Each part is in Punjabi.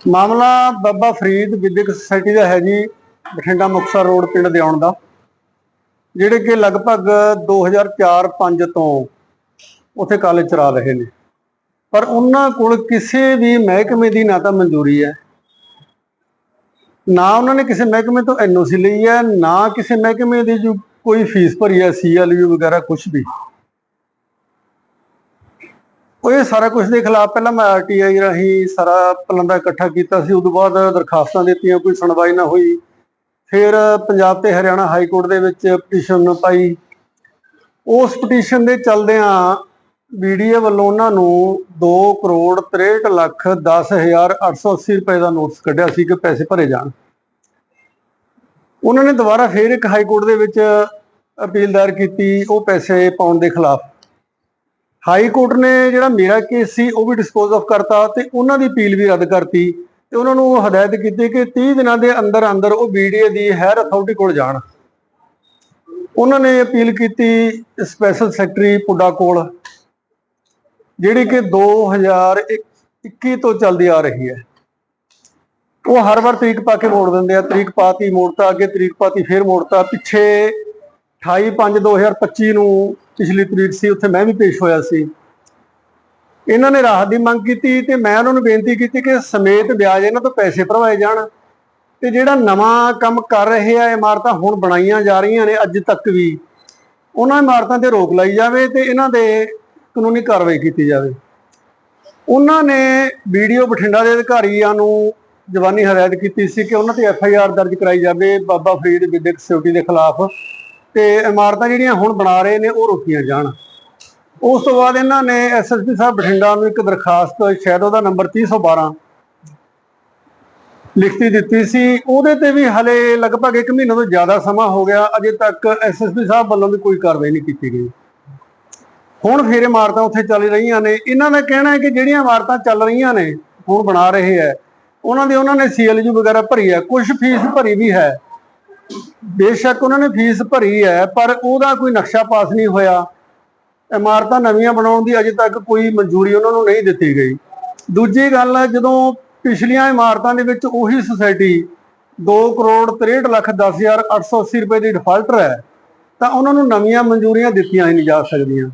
ਮਾਮਲਾ ਬਾਬਾ ਫਰੀਦ ਵਿਦਿਅਕ ਸੁਸਾਇਟੀ ਦਾ ਹੈ ਜੀ, ਬਠਿੰਡਾ ਮੁਕਤਸਰ ਰੋਡ ਪਿੰਡ ਦੇ ਆਉਣ ਦਾ, ਜਿਹੜੇ ਕਿ ਲਗਭਗ 2004-5 ਤੋਂ ਉੱਥੇ ਕਾਲਜ ਚਲਾ ਰਹੇ ਨੇ। ਪਰ ਉਹਨਾਂ ਕੋਲ ਕਿਸੇ ਵੀ ਮਹਿਕਮੇ ਦੀ ਨਾ ਤਾਂ ਮਨਜ਼ੂਰੀ ਹੈ। ਨਾ ਉਹਨਾਂ ਨੇ ਕਿਸੇ ਮਹਿਕਮੇ ਤੋਂ ਐਨਓਸੀ ਲਈ ਹੈ, ਨਾ ਕਿਸੇ ਮਹਿਕਮੇ ਦੀ ਜੋ ਕੋਈ ਫੀਸ ਭਰੀ ਹੈ ਸੀਐਲਯੂ ਵਗੈਰਾ ਕੁਝ ਵੀ। ਉਹ ਇਹ ਸਾਰਾ ਕੁਝ ਦੇ ਖਿਲਾਫ ਪਹਿਲਾਂ ਮੈਂ ਆਰਟੀਆਈ ਰਾਹੀਂ ਸਾਰਾ ਪਲੰਦਾ ਇਕੱਠਾ ਕੀਤਾ ਸੀ, ਉਦੋਂ ਬਾਅਦ ਦਰਖਾਸਤਾਂ ਦਿੱਤੀਆਂ, ਕੋਈ ਸੁਣਵਾਈ ਨਾ ਹੋਈ। ਫਿਰ ਪੰਜਾਬ ਤੇ ਹਰਿਆਣਾ ਹਾਈ ਕੋਰਟ ਦੇ ਵਿੱਚ ਪਟੀਸ਼ਨ ਪਾਈ। ਉਸ ਪਟੀਸ਼ਨ ਦੇ ਚਲਦਿਆਂ ਬੀਡੀਏ ਵੱਲੋਂ ਉਹਨਾਂ ਨੂੰ 2 ਕਰੋੜ 63 ਲੱਖ 10880 ਰੁਪਏ ਦਾ ਨੋਟਿਸ ਕੱਢਿਆ ਸੀ ਕਿ ਪੈਸੇ ਭਰੇ ਜਾਣ। ਉਹਨਾਂ ਨੇ ਦੁਬਾਰਾ ਫਿਰ ਇੱਕ ਹਾਈ ਕੋਰਟ ਦੇ ਵਿੱਚ ਅਪੀਲ ਦਾਇਰ ਕੀਤੀ, ਉਹ ਪੈਸੇ ਪਾਉਣ ਦੇ ਖਿਲਾਫ। ਹਾਈ ਕੋਰਟ ਨੇ ਜਿਹੜਾ ਮੇਰਾ ਕੇਸ ਸੀ, ਉਹ ਵੀ ਡਿਸਪੋਜ਼ ਆਫ ਕਰਤਾ ਤੇ ਉਹਨਾਂ ਦੀ ਅਪੀਲ ਵੀ ਰੱਦ ਕਰਤੀ ਤੇ ਉਹਨਾਂ ਨੂੰ ਹਦਾਇਤ ਕੀਤੀ ਕਿ 30 ਦਿਨਾਂ ਦੇ ਅੰਦਰ ਅੰਦਰ ਉਹ ਬੀਡੀਏ ਦੀ ਹੈਰ ਅਥਾਰਟੀ ਕੋਲ ਜਾਣ। ਉਹਨਾਂ ਨੇ ਅਪੀਲ ਕੀਤੀ ਸਪੈਸ਼ਲ ਸੈਕਟਰੀ ਪੁੱਡਾ ਕੋਲ, ਜਿਹੜੀ ਕਿ 2021 ਤੋਂ ਚੱਲਦੀ ਆ ਰਹੀ ਹੈ। ਉਹ ਹਰ ਵਾਰ ਤਰੀਕ ਪਾ ਕੇ ਮੋੜ ਦਿੰਦੇ ਆ, ਤਰੀਕ ਪਾਤੀ ਮੋੜਤਾ, ਅੱਗੇ ਤਰੀਕ ਪਾਤੀ ਫੇਰ ਮੋੜਤਾ। ਪਿੱਛੇ 28/5/2025 ਨੂੰ ਪਿਛਲੀ ਤਰੀਕ ਸੀ, ਉੱਥੇ ਮੈਂ ਵੀ ਪੇਸ਼ ਹੋਇਆ ਸੀ। ਇਹਨਾਂ ਨੇ ਰਾਹਤ ਦੀ ਮੰਗ ਕੀਤੀ ਤੇ ਮੈਂ ਉਹਨਾਂ ਨੂੰ ਬੇਨਤੀ ਕੀਤੀ ਕਿ ਸਮੇਤ ਵਿਆਜ ਇਹਨਾਂ ਤੋਂ ਪੈਸੇ ਭਰਵਾਏ ਜਾਣ। ਤੇ ਜਿਹੜਾ ਨਵਾਂ ਕੰਮ ਕਰ ਰਹੇ ਆ, ਇਮਾਰਤਾਂ ਹੁਣ ਬਣਾਈਆਂ ਜਾ ਰਹੀਆਂ ਨੇ, ਅੱਜ ਤੱਕ ਵੀ। ਉਹਨਾਂ ਇਮਾਰਤਾਂ ਤੇ ਰੋਕ ਲਾਈ ਜਾਵੇ ਤੇ ਇਹਨਾਂ ਦੇ ਕਾਨੂੰਨੀ ਕਾਰਵਾਈ ਕੀਤੀ ਜਾਵੇ। ਉਹਨਾਂ ਨੇ ਵੀਡੀਓ ਬਠਿੰਡਾ ਦੇ ਅਧਿਕਾਰੀਆਂ ਨੂੰ ਜਵਾਨੀ ਹਦਾਇਤ ਕੀਤੀ ਸੀ ਕਿ ਉਹਨਾਂ ਤੇ ਐਫ ਆਈ ਆਰ ਦਰਜ ਕਰਾਈ ਜਾਵੇ, ਬਾਬਾ ਫਰੀਦ ਵਿਦਿਅਕ ਸਿਕਿਉਰਿਟੀ ਦੇ ਖਿਲਾਫ। ਤੇ ਇਮਾਰਤਾਂ ਜਿਹੜੀਆਂ ਹੁਣ ਬਣਾ ਰਹੇ ਨੇ ਉਹ ਰੋਕੀਆਂ ਜਾਣ। ਉਸ ਤੋਂ ਬਾਅਦ ਇਹਨਾਂ ਨੇ ਐਸਐਸਪੀ ਸਾਹਿਬ ਬਠਿੰਡਾ ਨੂੰ ਇੱਕ ਦਰਖਾਸਤ, ਸ਼ਾਇਦ ਉਹਦਾ ਨੰਬਰ 312 ਲਿਖਤੀ ਦਿੱਤੀ ਸੀ। ਉਹਦੇ ਤੇ ਵੀ ਹਲੇ ਲਗਭਗ 1 ਮਹੀਨੇ ਤੋਂ ਜ਼ਿਆਦਾ ਸਮਾਂ ਹੋ ਗਿਆ। ਅਜੇ ਤੱਕ ਐਸਐਸਪੀ ਸਾਹਿਬ ਵੱਲੋਂ ਵੀ ਕੋਈ ਕਾਰਵਾਈ ਨਹੀਂ ਕੀਤੀ ਗਈ। ਹੁਣ ਫਿਰ ਇਮਾਰਤਾਂ ਉੱਥੇ ਚੱਲ ਰਹੀਆਂ ਨੇ। ਇਹਨਾਂ ਦਾ ਕਹਿਣਾ ਹੈ ਕਿ ਜਿਹੜੀਆਂ ਇਮਾਰਤਾਂ ਚੱਲ ਰਹੀਆਂ ਨੇ, ਹੁਣ ਬਣਾ ਰਹੇ ਹੈ, ਉਹਨਾਂ ਦੇ ਉਹਨਾਂ ਨੇ ਸੀਐਲਯੂ ਵਗੈਰਾ ਭਰੀ ਹੈ। ਕੁਝ ਫੀਸ ਭਰੀ ਵੀ ਹੈ। ਬੇਸ਼ੱਕ ਉਹਨਾਂ ਨੇ ਫੀਸ ਭਰੀ ਹੈ, ਪਰ ਉਹਦਾ ਕੋਈ ਨਕਸ਼ਾ ਪਾਸ ਨਹੀਂ ਹੋਇਆ। ਇਮਾਰਤਾਂ ਨਵੀਆਂ ਬਣਾਉਣ ਦੀ ਅਜੇ ਤੱਕ ਕੋਈ ਮਨਜ਼ੂਰੀ ਉਹਨਾਂ ਨੂੰ ਨਹੀਂ ਦਿੱਤੀ ਗਈ। ਦੂਜੀ ਗੱਲ ਜਦੋਂ ਪਿਛਲੀਆਂ ਇਮਾਰਤਾਂ ਦੇ ਵਿੱਚ ਉਹੀ ਸੁਸਾਇਟੀ 2 ਕਰੋੜ 63 ਲੱਖ 10880 ਰੁਪਏ ਦੀ ਡਿਫਾਲਟਰ ਹੈ, ਤਾਂ ਉਹਨਾਂ ਨੂੰ ਨਵੀਆਂ ਮਨਜ਼ੂਰੀਆਂ ਦਿੱਤੀਆਂ ਹੀ ਨਹੀਂ ਜਾ ਸਕਦੀਆਂ।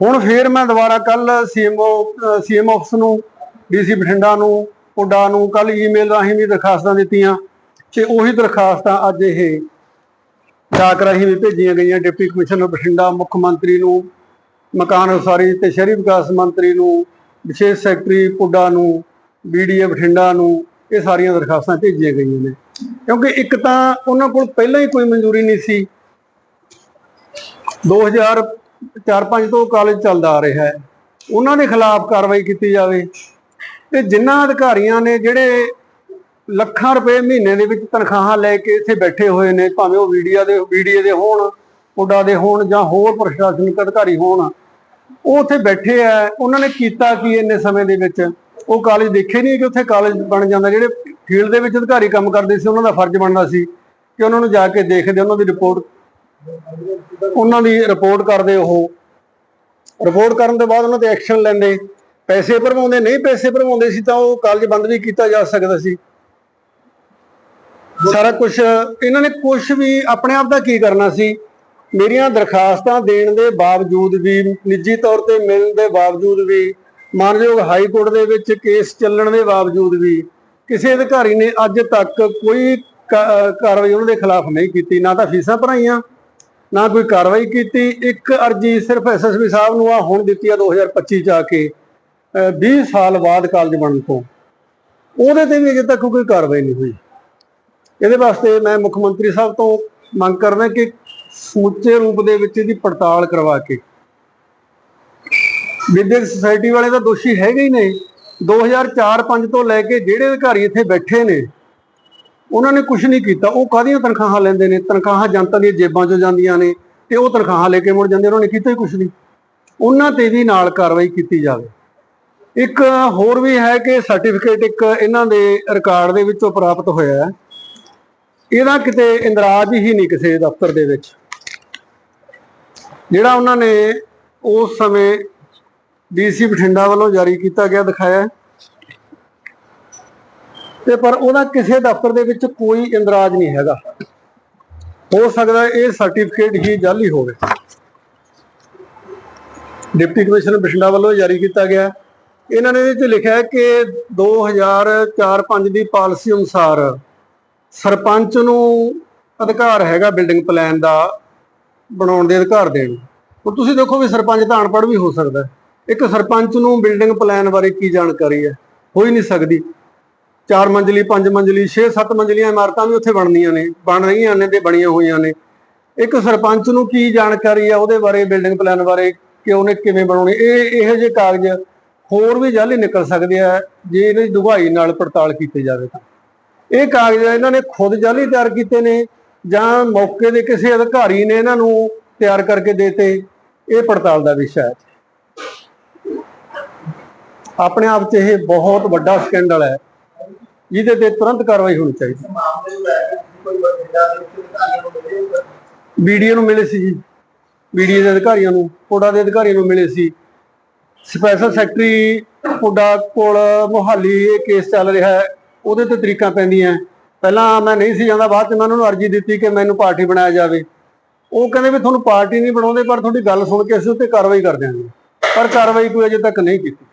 ਹੁਣ ਫੇਰ ਮੈਂ ਦੁਬਾਰਾ ਕੱਲ ਸੀਐਮਓ ਸੀਐਮ ਆਫਿਸ ਨੂੰ ਡੀਸੀ ਬਠਿੰਡਾ ਨੂੰ, ਪੁੱਡਾ ਨੂੰ ਕੱਲ ਈਮੇਲ ਰਾਹੀਂ ਵੀ ਦਰਖਾਸਤਾਂ ਦਿੱਤੀਆਂ। ਤੇ ਉਹੀ ਦਰਖਾਸਤਾਂ ਅੱਜ ਇਹ ਡਾਕ ਰਾਹੀਂ ਵੀ ਭੇਜੀਆਂ ਗਈਆਂ। ਡਿਪਟੀ ਕਮਿਸ਼ਨਰ ਬਠਿੰਡਾ, ਮੁੱਖ ਮੰਤਰੀ ਨੂੰ, ਮਕਾਨ ਉਸਾਰੀ ਤੇ ਸ਼ਹਿਰੀ ਵਿਕਾਸ ਮੰਤਰੀ ਨੂੰ, ਵਿਸ਼ੇਸ਼ ਸੈਕਟਰੀ ਪੁੱਡਾ ਨੂੰ ਬੀਡੀਏ ਬਠਿੰਡਾ ਨੂੰ ਇਹ ਸਾਰੀਆਂ ਦਰਖਾਸਤਾਂ ਭੇਜੀਆਂ ਗਈਆਂ ਨੇ। ਕਿਉਂਕਿ ਇੱਕ ਤਾਂ ਉਹਨਾਂ ਕੋਲ ਪਹਿਲਾਂ ਹੀ ਕੋਈ ਮਨਜ਼ੂਰੀ ਨਹੀਂ ਸੀ। 2004-5 ਤੋਂ ਕਾਲਜ ਚੱਲਦਾ ਆ ਰਿਹਾ ਹੈ। ਉਹਨਾਂ ਦੇ ਖਿਲਾਫ ਕਾਰਵਾਈ ਕੀਤੀ ਜਾਵੇ। ਤੇ ਜਿਨ੍ਹਾਂ ਅਧਿਕਾਰੀਆਂ ਨੇ ਜਿਹੜੇ ਲੱਖਾਂ ਰੁਪਏ ਮਹੀਨੇ ਦੇ ਵਿੱਚ ਤਨਖਾਹਾਂ ਲੈ ਕੇ ਇੱਥੇ ਬੈਠੇ ਹੋਏ ਨੇ, ਭਾਵੇਂ ਉਹ ਵੀਡੀਓ ਦੇ ਵੀਡੀਓ ਦੇ ਹੋਣ ਪੁੱਡਾ ਦੇ ਹੋਣ ਜਾਂ ਹੋਰ ਪ੍ਰਸ਼ਾਸਨਿਕ ਅਧਿਕਾਰੀ ਹੋਣ। ਉਹ ਉੱਥੇ ਬੈਠੇ ਆ, ਉਹਨਾਂ ਨੇ ਕੀਤਾ ਕੀ ਇੰਨੇ ਸਮੇਂ ਦੇ ਵਿੱਚ? ਉਹ ਕਾਲਜ ਦੇਖੇ ਨਹੀਂ ਕਿ ਉੱਥੇ ਕਾਲਜ ਬਣ ਜਾਂਦਾ, ਜਿਹੜੇ ਫੀਲਡ ਦੇ ਵਿੱਚ ਅਧਿਕਾਰੀ ਕੰਮ ਕਰਦੇ ਸੀ, ਉਹਨਾਂ ਦਾ ਫਰਜ਼ ਬਣਦਾ ਸੀ ਕਿ ਉਹਨਾਂ ਨੂੰ ਜਾ ਕੇ ਦੇਖਦੇ, ਉਹਨਾਂ ਦੀ ਰਿਪੋਰਟ ਉਹਨਾਂ ਦੀ ਰਿਪੋਰਟ ਕਰਦੇ ਉਹ। ਰਿਪੋਰਟ ਕਰਨ ਤੋਂ ਬਾਅਦ ਉਹਨਾਂ ਤੇ ਐਕਸ਼ਨ ਲੈਂਦੇ। ਪੈਸੇ ਭਰਵਾਉਂਦੇ, ਨਹੀਂ ਪੈਸੇ ਭਰਵਾਉਂਦੇ ਸੀ ਤਾਂ ਉਹ ਕਾਲਜ ਬੰਦ ਵੀ ਕੀਤਾ ਜਾ ਸਕਦਾ ਸੀ। ਸਾਰਾ ਕੁਝ ਇਹਨਾਂ ਨੇ ਕੁਝ ਵੀ ਆਪਣੇ ਆਪ ਦਾ ਕੀ ਕਰਨਾ ਸੀ? ਮੇਰੀਆਂ ਦਰਖਾਸਤਾਂ ਦੇਣ ਦੇ ਬਾਵਜੂਦ ਵੀ, ਨਿੱਜੀ ਤੌਰ ਤੇ ਮਿਲਣ ਦੇ ਬਾਵਜੂਦ ਵੀ, ਮਾਨਯੋਗ ਹਾਈ ਕੋਰਟ ਦੇ ਵਿੱਚ ਕੇਸ ਚੱਲਣ ਦੇ ਬਾਵਜੂਦ ਵੀ, ਕਿਸੇ ਅਧਿਕਾਰੀ ਨੇ ਅੱਜ ਤੱਕ ਕੋਈ ਕਾਰਵਾਈ ਉਹਨਾਂ ਦੇ ਖਿਲਾਫ ਨਹੀਂ ਕੀਤੀ। ਨਾ ਤਾਂ ਫੀਸਾਂ ਭਰਾਈਆਂ, ਨਾ ਕੋਈ ਕਾਰਵਾਈ ਕੀਤੀ। ਇੱਕ ਅਰਜੀ ਸਿਰਫ ਐਸਐਸਪੀ ਸਾਹਿਬ ਨੂੰ ਆ ਹੁਣ ਦਿੱਤੀ ਆ 2025 ਚ ਆ ਕੇ, ਅਹ 20 ਸਾਲ ਬਾਅਦ ਕਾਲਜ ਬਣਨ ਤੋਂ। ਉਹਦੇ ਤੇ ਵੀ ਅਜੇ ਤੱਕ ਕੋਈ ਕਾਰਵਾਈ ਨਹੀਂ ਹੋਈ। ਇਹਦੇ ਵਾਸਤੇ ਮੈਂ ਮੁੱਖ ਮੰਤਰੀ ਸਾਹਿਬ ਤੋਂ ਮੰਗ ਕਰਦਾ ਕਿ ਸਮੁੱਚੇ ਰੂਪ ਦੇ ਵਿੱਚ ਇਹਦੀ ਪੜਤਾਲ ਕਰਵਾ ਕੇ। ਵਿਦਿਅਕ ਸੁਸਾਇਟੀ ਵਾਲੇ ਤਾਂ ਦੋਸ਼ੀ ਹੈਗੇ ਹੀ ਨੇ। 2004-5 ਤੋਂ ਲੈ ਕੇ ਜਿਹੜੇ ਅਧਿਕਾਰੀ ਇੱਥੇ ਬੈਠੇ ਨੇ, ਉਹਨਾਂ ਨੇ ਕੁਝ ਨਹੀਂ ਕੀਤਾ। ਉਹ ਕਾਹਦੀਆਂ ਤਨਖਾਹਾਂ ਲੈਂਦੇ ਨੇ? ਤਨਖਾਹਾਂ ਜਨਤਾ ਦੀਆਂ ਜੇਬਾਂ 'ਚੋਂ ਜਾਂਦੀਆਂ ਨੇ ਤੇ ਉਹ ਤਨਖਾਹਾਂ ਲੈ ਕੇ ਮੁੜ ਜਾਂਦੇ ਉਹਨਾਂ ਨੇ ਕੀਤਾ ਹੀ ਕੁਝ ਨਹੀਂ। ਉਹਨਾਂ ਤੇ ਵੀ ਨਾਲ ਕਾਰਵਾਈ ਕੀਤੀ ਜਾਵੇ। ਇੱਕ ਹੋਰ ਵੀ ਹੈ ਕਿ ਸਰਟੀਫਿਕੇਟ ਇੱਕ ਇਹਨਾਂ ਦੇ ਰਿਕਾਰਡ ਦੇ ਵਿੱਚੋਂ ਪ੍ਰਾਪਤ ਹੋਇਆ ਹੈ। ਇਹਦਾ ਕਿਤੇ ਇੰਦਰਾਜ ਹੀ ਨਹੀਂ ਕਿਸੇ ਦਫ਼ਤਰ ਦੇ ਵਿੱਚ। ਜਿਹੜਾ ਉਹਨਾਂ ਨੇ ਉਸ ਸਮੇਂ ਡੀਸੀ ਬਠਿੰਡਾ ਵੱਲੋਂ ਜਾਰੀ ਕੀਤਾ ਗਿਆ ਦਿਖਾਇਆ। ਤੇ ਪਰ ਉਹਦਾ ਕਿਸੇ ਦਫ਼ਤਰ ਦੇ ਵਿੱਚ ਕੋਈ ਇੰਦਰਾਜ ਨਹੀਂ ਹੈਗਾ। ਹੋ ਸਕਦਾ ਇਹ ਸਰਟੀਫਿਕੇਟ ਹੀ ਜਾਲੀ ਹੋਵੇ। ਡਿਪਟੀ ਕਮਿਸ਼ਨਰ ਬਠਿੰਡਾ ਵੱਲੋਂ ਜਾਰੀ ਕੀਤਾ ਗਿਆ। ਇਹਨਾਂ ਨੇ ਇਹਦੇ ਵਿੱਚ ਲਿਖਿਆ ਹੈ ਕਿ 2004-5 ਦੀ ਪਾਲਿਸੀ ਅਨੁਸਾਰ ਸਰਪੰਚ ਨੂੰ ਅਧਿਕਾਰ ਹੈਗਾ ਬਿਲਡਿੰਗ ਪਲਾਨ ਦਾ, ਬਣਾਉਣ ਦੇ ਅਧਿਕਾਰ ਦੇਣ। ਹੁਣ ਤੁਸੀਂ ਦੇਖੋ ਵੀ ਸਰਪੰਚ ਤਾਂ ਅਨਪੜ੍ਹ ਵੀ ਹੋ ਸਕਦਾ ਇੱਕ ਸਰਪੰਚ ਨੂੰ ਬਿਲਡਿੰਗ ਪਲਾਨ ਬਾਰੇ ਕੀ ਜਾਣਕਾਰੀ ਹੈ? ਹੋ ਹੀ ਨਹੀਂ ਸਕਦੀ। ਚਾਰ ਮੰਜ਼ਲੀ, ਪੰਜ ਮੰਜ਼ਲੀ 6-7 ਮੰਜ਼ਲੀਆਂ ਇਮਾਰਤਾਂ ਵੀ ਉੱਥੇ ਬਣਦੀਆਂ ਨੇ, ਬਣ ਰਹੀਆਂ ਨੇ ਤੇ ਬਣੀਆਂ ਹੋਈਆਂ ਨੇ। ਇੱਕ ਸਰਪੰਚ ਨੂੰ ਕੀ ਜਾਣਕਾਰੀ ਹੈ ਉਹਦੇ ਬਾਰੇ, ਬਿਲਡਿੰਗ ਪਲਾਨ ਬਾਰੇ ਕਿ ਉਹਨੇ ਕਿਵੇਂ ਬਣਾਉਣੀ, ਇਹ, ਇਹੋ ਜਿਹੇ ਕਾਗਜ਼ ਹੋਰ ਵੀ ਜਾਲੀ ਨਿਕਲ ਸਕਦੇ ਆ ਜੇ ਇਹਨਾਂ ਦੀ ਡੁਗਾਈ ਨਾਲ ਪੜਤਾਲ ਕੀਤੀ ਜਾਵੇ ਤਾਂ। ਇਹ ਕਾਗਜ਼ ਇਹਨਾਂ ਨੇ ਖੁਦ ਜਾਲੀ ਤਿਆਰ ਕੀਤੇ ਨੇ ਜਾਂ ਮੌਕੇ ਦੇ ਕਿਸੇ ਅਧਿਕਾਰੀ ਨੇ ਇਹਨਾਂ ਨੂੰ ਤਿਆਰ ਕਰਕੇ ਦੇਤੇ, ਇਹ ਪੜਤਾਲ ਦਾ ਵਿਸ਼ਾ ਹੈ। ਆਪਣੇ ਆਪ 'ਚ ਇਹ ਬਹੁਤ ਵੱਡਾ ਸਕੈਂਡਲ ਹੈ, ਜਿਹਦੇ ਤੇ ਤੁਰੰਤ ਕਾਰਵਾਈ ਹੋਣੀ ਚਾਹੀਦੀ ਹੈ। ਨੂੰ ਮਿਲੇ ਵੀਡੀਓ ਨੂੰ ਮਿਲੇ ਸੀ ਜੀ ਵੀਡੀਓ ਦੇ ਅਧਿਕਾਰੀਆਂ ਨੂੰ, ਕੋਡਾ ਦੇ ਅਧਿਕਾਰੀਆਂ ਨੂੰ ਮਿਲੇ ਸੀ। ਸਪੈਸ਼ਲ ਸੈਕਟਰੀ ਕੋਡਾ ਕੋਲ ਮੁਹਾਲੀ ਇਹ ਕੇਸ ਚੱਲ ਰਿਹਾ ਹੈ। ਉਹਦੇ ਤੇ ਤਰੀਕਾਂ ਪੈਂਦੀਆਂ। ਪਹਿਲਾਂ ਮੈਂ ਨਹੀਂ ਸੀ ਜਾਂਦਾ, ਬਾਅਦ ਚ ਮੈਂ ਉਹਨਾਂ ਨੂੰ ਅਰਜ਼ੀ ਦਿੱਤੀ ਕਿ ਮੈਨੂੰ ਪਾਰਟੀ ਬਣਾਇਆ ਜਾਵੇ। ਉਹ ਕਹਿੰਦੇ ਵੀ ਤੁਹਾਨੂੰ ਪਾਰਟੀ ਨਹੀਂ ਬਣਾਉਂਦੇ, ਪਰ ਤੁਹਾਡੀ ਗੱਲ ਸੁਣ ਕੇ ਅਸੀਂ ਉੱਤੇ ਕਾਰਵਾਈ ਕਰ ਦਿਆਂਗੇ। ਪਰ ਕਾਰਵਾਈ ਕੋਈ ਅਜੇ ਤੱਕ ਨਹੀਂ ਕੀਤੀ।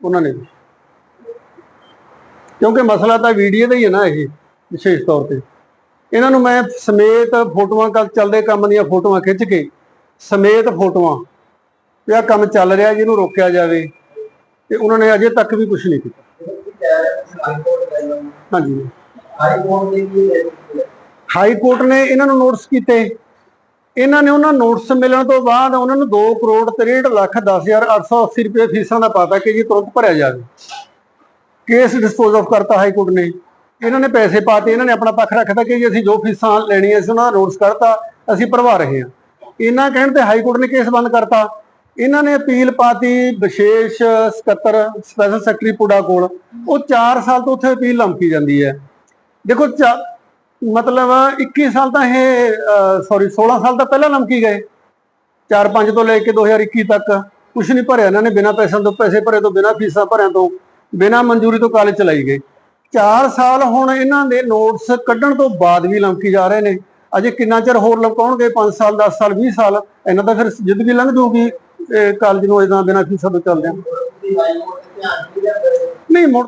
ਉਹਨਾਂ ਨੇ ਕਿਉਂਕਿ ਮਸਲਾ ਤਾਂ ਵੀਡੀਓ ਦਾ ਹੀ ਹੈ ਨਾ ਇਹ, ਵਿਸ਼ੇਸ਼ ਤੌਰ ਤੇ। ਇਹਨਾਂ ਨੂੰ ਮੈਂ ਸਮੇਤ ਫੋਟੋਆਂ ਕੱਲ ਚੱਲਦੇ ਕੰਮ ਦੀਆਂ ਫੋਟੋਆਂ ਖਿੱਚ ਕੇ, ਸਮੇਤ ਫੋਟੋਆਂ, ਵੀ ਕੰਮ ਚੱਲ ਰਿਹਾ ਜਿਹਨੂੰ ਰੋਕਿਆ ਜਾਵੇ। ਤੇ ਉਹਨਾਂ ਨੇ ਅਜੇ ਤੱਕ ਵੀ ਕੁਝ ਨਹੀਂ ਕੀਤਾ। ਹਾਂਜੀ। ਹਾਈ ਕੋਰਟ ਦੇ ਕੀ ਹਾਈ ਕੋਰਟ ਨੇ ਇਹਨਾਂ ਨੂੰ ਨੋਟਿਸ ਕੀਤੇ। ਇਹਨਾਂ ਨੇ ਉਹਨਾਂ ਨੋਟਿਸ ਮਿਲਣ ਤੋਂ ਬਾਅਦ ਉਹਨਾਂ ਨੂੰ 2 ਕਰੋੜ 63 ਲੱਖ 10880 ਰੁਪਏ ਫੀਸਾਂ ਦਾ ਪਾਤਾ ਕਿ ਜੀ ਤੁਰੰਤ ਭਰਿਆ ਜਾਵੇ। ਕੇਸ ਡਿਸਪੋਜ਼ ਆਫ ਕਰਤਾ ਹਾਈ ਕੋਰਟ ਨੇ। ਇਹਨਾਂ ਨੇ ਪੈਸੇ ਪਾਤੇ ਇਹਨਾਂ ਨੇ ਆਪਣਾ ਪੱਖ ਰੱਖਤਾ ਕਿ ਜੀ ਅਸੀਂ ਜੋ ਫੀਸਾਂ ਲੈਣੀਆਂ ਸੀ ਉਹਨਾਂ ਦਾ ਨੋਟਿਸ ਕਰਤਾ ਅਸੀਂ ਭਰਵਾ ਰਹੇ ਹਾਂ। ਇਹਨਾਂ ਕਹਿਣ ਤੇ ਹਾਈ ਕੋਰਟ ਨੇ ਕੇਸ ਬੰਦ ਕਰਤਾ। ਇਹਨਾਂ ਨੇ ਅਪੀਲ ਪਾਤੀ ਵਿਸ਼ੇਸ਼ ਸਕੱਤਰ ਸਪੈਸ਼ਲ ਸੈਕਟਰੀ ਪੁੱਡਾ ਕੋਲ। ਉਹ 4 ਸਾਲ ਤੋਂ ਉੱਥੇ ਅਪੀਲ ਲੰਮਕੀ ਜਾਂਦੀ ਹੈ। ਦੇਖੋ, ਚਾ- ਮਤਲਬ 21 ਸਾਲ ਤਾਂ ਇਹ ਸੌਰੀ 16 ਸਾਲ ਤਾਂ ਪਹਿਲਾਂ ਲੰਮਕੀ ਗਏ। 4-5 ਤੋਂ ਲੈ ਕੇ 2021 ਤੱਕ ਕੁਝ ਨਹੀਂ ਭਰਿਆ ਇਹਨਾਂ ਨੇ, ਬਿਨਾਂ ਪੈਸਿਆਂ ਤੋਂ, ਪੈਸੇ ਭਰੇ ਤੋਂ, ਬਿਨਾਂ ਫੀਸਾਂ ਭਰਿਆਂ ਤੋਂ, ਬਿਨਾਂ ਮਨਜ਼ੂਰੀ ਤੋਂ ਕਾਲਜ ਚਲਾਈ ਗਏ। 4 ਸਾਲ ਹੁਣ ਇਹਨਾਂ ਦੇ ਨੋਟਸ ਕੱਢਣ ਤੋਂ ਬਾਅਦ ਵੀ ਲੰਮਕੀ ਜਾ ਰਹੇ ਨੇ। ਅਜੇ ਕਿੰਨਾ ਚਿਰ ਹੋਰ ਲੰਕਾਉਣਗੇ 5 ਸਾਲ 10 ਸਾਲ 20 ਸਾਲ? ਇਹਨਾਂ ਦਾ ਫਿਰ ਜ਼ਿੰਦਗੀ ਲੰਘ ਜੂਗੀ। ਕਾਲਜ ਨੂੰ ਇਦਾਂ ਬਿਨਾਂ ਫੀਸਾਂ ਤੋਂ ਚੱਲਦੇ ਨਹੀਂ ਮੁੜ